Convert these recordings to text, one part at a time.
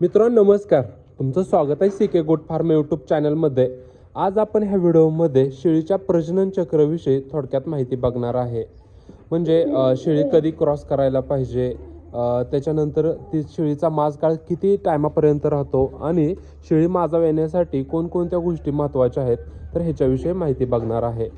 मित्रांनो नमस्कार. तुमचं स्वागत आहे सी के गोट फार्म यूट्यूब चॅनलमध्ये आज आपण ह्या व्हिडिओमध्ये शेळीच्या प्रजनन चक्रविषयी थोडक्यात माहिती बघणार आहे. म्हणजे शेळी कधी क्रॉस करायला पाहिजे त्याच्यानंतर ती शेळीचा माजकाळ किती टायमापर्यंत राहतो आणि शेळी माजाव येण्यासाठी कोणकोणत्या गोष्टी महत्त्वाच्या आहेत तर ह्याच्याविषयी माहिती बघणार आहे.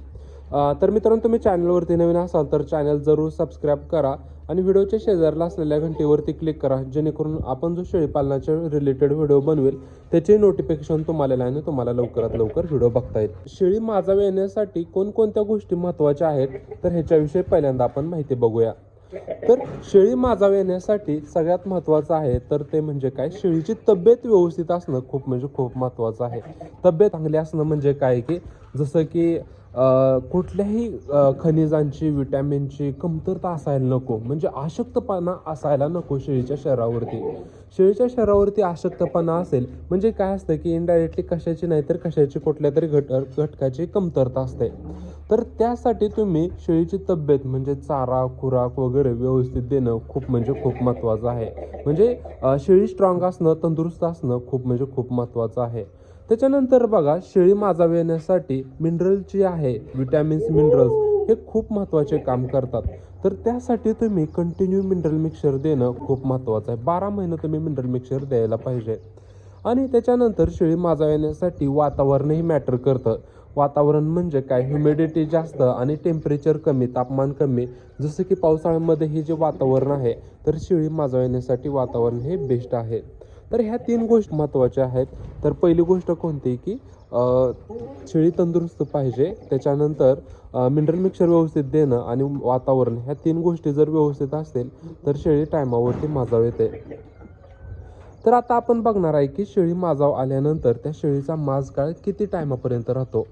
तर मित्रांनो तुम्ही चॅनलवरती नवीन असाल तर चॅनल जरूर सबस्क्राईब करा. आणि व्हिडिओच्या शेजारला असलेल्या घंटीवरती क्लिक करा जेणेकरून आपण जो शेळीपालनाच्या रिलेटेड व्हिडिओ बनवेल त्याचे नोटिफिकेशन तुम्हाला येईल आणि तुम्हाला लवकरात लवकर व्हिडिओ बघता येईल. शेळी माझा येण्यासाठी कोणकोणत्या गोष्टी महत्त्वाच्या आहेत तर ह्याच्याविषयी पहिल्यांदा आपण माहिती बघूया. तर शेळी माझा येण्यासाठी सगळ्यात महत्त्वाचं आहे तर ते म्हणजे काय? शेळीची तब्येत व्यवस्थित असणं खूप म्हणजे खूप महत्त्वाचं आहे. तब्येत चांगली असणं म्हणजे काय की जसं की कुठल्याही खनिजांची विटॅमिनची कमतरता असायला नको. म्हणजे आशक्तपणा असायला नको शेळीच्या शरीरावरती. शेळीच्या शरीरावरती अशक्तपणा असेल म्हणजे काय असतं की इनडायरेक्टली कशाची नाही तर कशाची कुठल्या तरी घट घटकाची कमतरता असते. तर त्यासाठी तुम्ही शेळीची तब्येत म्हणजे चारा खुराक वगैरे व्यवस्थित देणं खूप म्हणजे खूप महत्त्वाचं आहे. म्हणजे शेळी स्ट्रॉंग असणं तंदुरुस्त असणं खूप म्हणजे खूप महत्त्वाचं आहे. त्याच्यानंतर बघा शेळी माजावे येण्यासाठी मिनरल जे आहे विटॅमिन्स मिनरल्स हे खूप महत्त्वाचे काम करतात. तर त्यासाठी तुम्ही कंटिन्यू मिनरल मिक्सर देणं खूप महत्त्वाचं आहे. बारा महिने तुम्ही मिनरल मिक्सर द्यायला पाहिजे. आणि त्याच्यानंतर शेळी माजा येण्यासाठी वातावरणही मॅटर करतं. वातावरण म्हणजे काय? ह्युमिडिटी जास्त आणि टेम्परेचर कमी तापमान कमी. जसं की पावसाळ्यामध्ये हे जे वातावरण आहे तर शेळी माजवण्यासाठी वातावरण हे बेस्ट आहे. तर ह्या तीन गोष्टी महत्त्वाच्या आहेत. तर पहिली गोष्ट कोणती की शेळी तंदुरुस्त पाहिजे त्याच्यानंतर मिनरल मिक्सर व्यवस्थित देणं आणि वातावरण ह्या तीन गोष्टी जर व्यवस्थित असतील तर शेळी टायमावरती माजाव येते. तर आता आपण बघणार आहे की शेळी माजाव आल्यानंतर त्या शेळीचा माजकाळ किती टायमापर्यंत राहतो?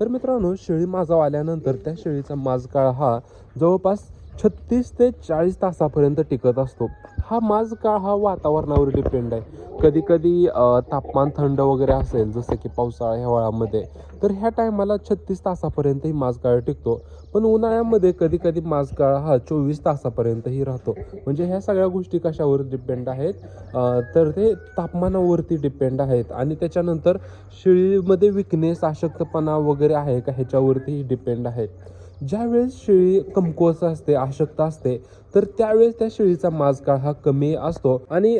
तर मित्रांनो शेळी माजाव आल्यानंतर त्या शेळीचा माजकाळ हा जवळपास छत्तीस ते चाळीस तासापर्यंत टिकत असतो. हा माझकाळ हा वातावरणावर डिपेंड आहे? कधी कधी तापमान थंड वगैरे असेल जसं की पावसाळा हिवाळ्यामध्ये तर ह्या टायमाला छत्तीस तासापर्यंतही माझकाळ टिकतो. पण उन्हाळ्यामध्ये कधी कधी माझकाळ हा चोवीस तासापर्यंतही राहतो. म्हणजे ह्या सगळ्या गोष्टी कशावर डिपेंड आहेत? तर ते तापमानावरती डिपेंड आहेत. आणि त्याच्यानंतर शेळीमध्ये विकनेस अशक्तपणा वगैरे आहे का? ह्याच्यावरतीही डिपेंड आहेत. ज्यावेळेस शेळी कमकुवत असते अशक्त असते तर त्यावेळेस त्या शेळीचा माझकाळ हा कमी असतो. आणि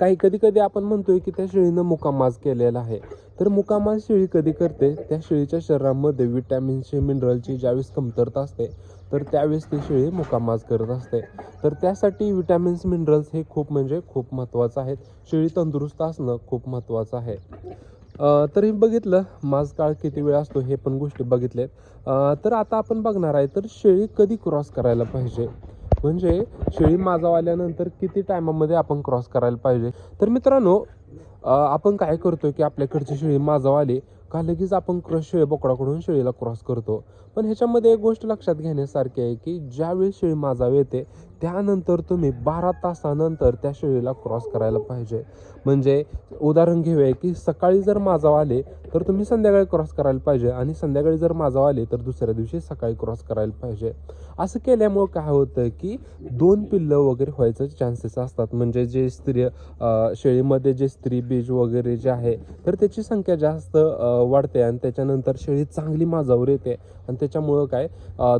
काही कधी कधी आपण म्हणतोय की त्या शेळीनं मुकामाज केलेला आहे. तर मुकामाज शेळी कधी करते? त्या शेळीच्या शरीरामध्ये विटॅमिनची मिनरलची ज्यावेळेस कमतरता असते तर त्यावेळेस ती शेळी मुकामाज करत असते. तर त्यासाठी विटॅमिन्स मिनरल्स हे खूप म्हणजे खूप महत्त्वाचं आहेत शेळी तंदुरुस्त असणं खूप महत्त्वाचं आहे. तर तरी बघितलं. माझ काळ किती वेळ असतो हे पण गोष्टी बघितल्यात तर आता आपण बघणार आहे तर शेळी कधी क्रॉस करायला पाहिजे? म्हणजे शेळी माझा आल्यानंतर किती टायमामध्ये आपण क्रॉस करायला पाहिजे? तर मित्रांनो आपण काय करतो की आपल्याकडची शेळी माझा आली का लगेच आपण क्रॉस शेळी बोकडाकडून शेळीला क्रॉस करतो? पण ह्याच्यामध्ये एक गोष्ट लक्षात घेण्यासारखी आहे की ज्यावेळी शेळी माझा येते त्यानंतर तुम्ही बारा तासानंतर त्या शेळीला क्रॉस करायला पाहिजे. म्हणजे उदाहरण घेऊया की सकाळी जर माझा आले तर तुम्ही संध्याकाळी क्रॉस करायला पाहिजे आणि संध्याकाळी जर माझा आले तर दुसऱ्या दिवशी सकाळी क्रॉस करायला पाहिजे. असं केल्यामुळं काय होतं की दोन पिल्लं वगैरे व्हायचं चान्सेस असतात. म्हणजे जे स्त्री शेळीमध्ये जे स्त्री बीज वगैरे जे आहे तर त्याची संख्या जास्त वाढते आणि त्याच्यानंतर शेळी चांगली माझावर येते. आणि त्याच्यामुळं काय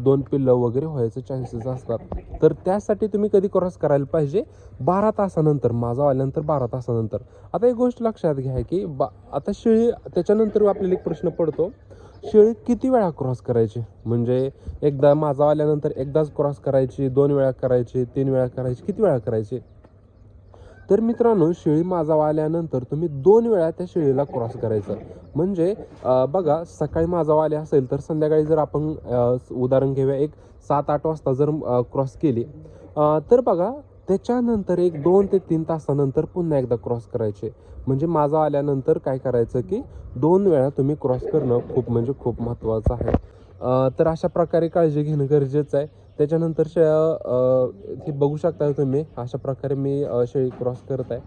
दोन पिल्लं वगैरे व्हायचं चान्सेस असतात. तर त्यासाठी तुम्ही कधी क्रॉस करायला पाहिजे? बारा तासानंतर माझा आल्यानंतर बारा तासानंतर. आता एक गोष्ट लक्षात घ्या की बा आता शेळी त्याच्यानंतर आपल्याला एक प्रश्न पडतो. शेळी किती वेळा क्रॉस करायची? म्हणजे एकदा माझा आल्यानंतर एकदाच क्रॉस करायची दोन वेळा करायची तीन वेळा करायची किती वेळा करायची? तर मित्रांनो शेळी माझा आल्यानंतर तुम्ही दोन वेळा त्या शेळीला क्रॉस करायचं. म्हणजे बघा सकाळी माझा आले असेल तर संध्याकाळी जर आपण उदाहरण घेऊया एक सात आठ वाजता जर क्रॉस केली तर बघा त्याच्यानंतर एक दोन ते तीन तासानंतर पुन्हा एकदा क्रॉस करायचे. म्हणजे माझा आल्यानंतर काय करायचं की दोन वेळा तुम्ही क्रॉस करणं खूप म्हणजे खूप महत्त्वाचं आहे. तर अशा प्रकारे काळजी घेणं गरजेचं आहे. त्याच्यानंतर शे हे बघू शकता तुम्ही अशा प्रकारे मी शेळी क्रॉस करत आहे.